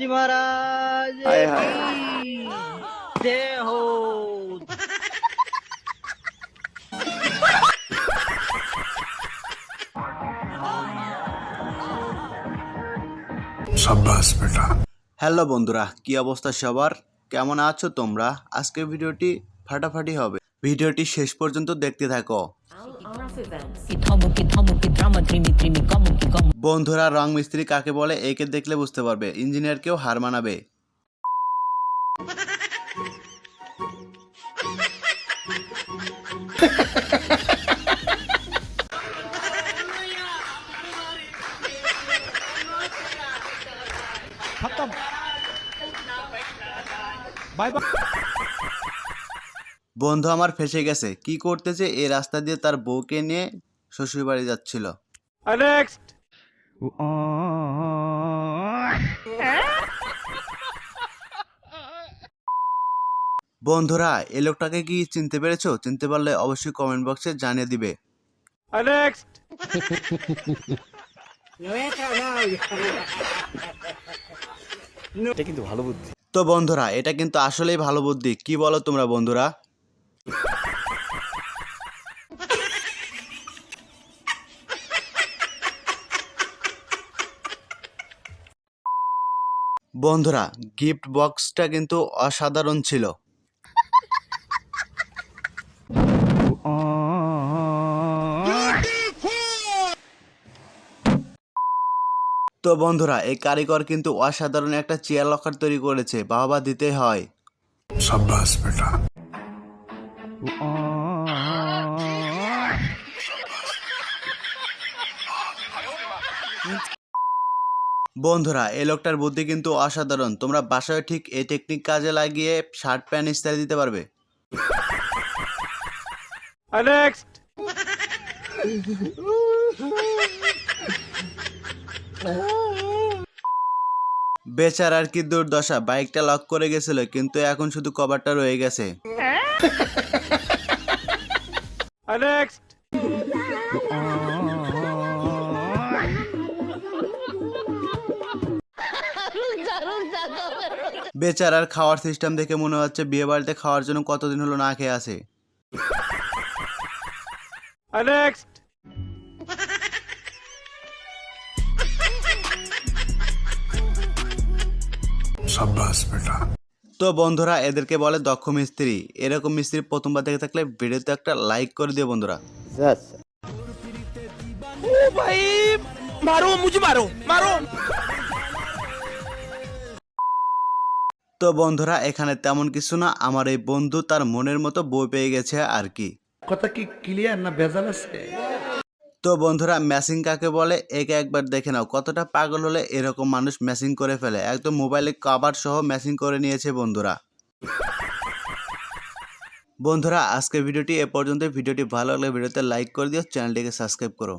জি মহারাজ। দেহ। হ্যালো বন্ধুরা কি অবস্থা সবার? কেমন আছো তোমরা? আজকের ভিডিওটি ফাটাফাটি হবে। ভিডিওটি শেষ পর্যন্ত দেখতে থাকো। বন্ধুরা রং মিস্ত্রি কাকে বলে একে দেখলে বুঝতে পারবে। ইঞ্জিনিয়ারকেও হার মানাবে। বন্ধু আমার ফেসে গেছে। কি করতেছে? এই রাস্তা দিয়ে তার বউকে নিয়ে শ্বশুর বাড়ি যাচ্ছিল বন্ধুরা এই লোকটাকে কি চিনতে পেরেছ? চিনতে পারলে অবশ্যই কমেন্ট বক্সে জানিয়ে দিবে। এটা কিন্তু ভালো বুদ্ধি। তো বন্ধুরা এটা কিন্তু আসলেই ভালো বুদ্ধি। কি বলো তোমরা বন্ধুরা? বন্ধুরা গিফট বক্সটা কিন্তু অসাধারণ ছিল। তো বন্ধুরা এই কারিগর কিন্তু অসাধারণ একটা চেয়ার লকার তৈরি করেছে। বাবা দিতে হয়। বন্ধুরা এই লোকটার বুদ্ধি কিন্তু অসাধারণ। তোমরা বাসায় ঠিক এই টেকনিক কাজে লাগিয়ে শার্ট প্যান্ট ইস্তারি দিতে পারবে। বেচার আর কি দুর্দশা বাইকটা লক করে গেছিল কিন্তু এখন শুধু কভারটা রয়ে গেছে। বেচারার খাওয়ার সিস্টেম দেখে মনে হচ্ছে বিয়ে বাড়িতে খাওয়ার জন্য কতদিন হলো না খেয়ে আসে তো বন্ধুরা এদেরকে বলে দক্ষ মিস্ত্রি। এরকম মিস্ত্রি প্রথমবার দেখে থাকলে ভিডিওতে একটা লাইক করে দিও বন্ধুরা। তো বন্ধুরা এখানে তেমন কিছু না। আমার এই বন্ধু তার মনের মতো বই পেয়ে গেছে আর কি। কথা কি ক্লিয়ার না ভেজাল আছে? তো বন্ধুরা ম্যাচিং কাকে বলে? একে একবার দেখে নাও। কতটা পাগল হলে এরকম মানুষ ম্যাচিং করে ফেলে? একদম মোবাইলে কভার সহ ম্যাচিং করে নিয়েছে বন্ধুরা। বন্ধুরা আজকের ভিডিওটি এ পর্যন্ত। ভিডিওটি ভালো লাগলে ভিডিওতে লাইক করে দিও চ্যানেলটিকে সাবস্ক্রাইব করো।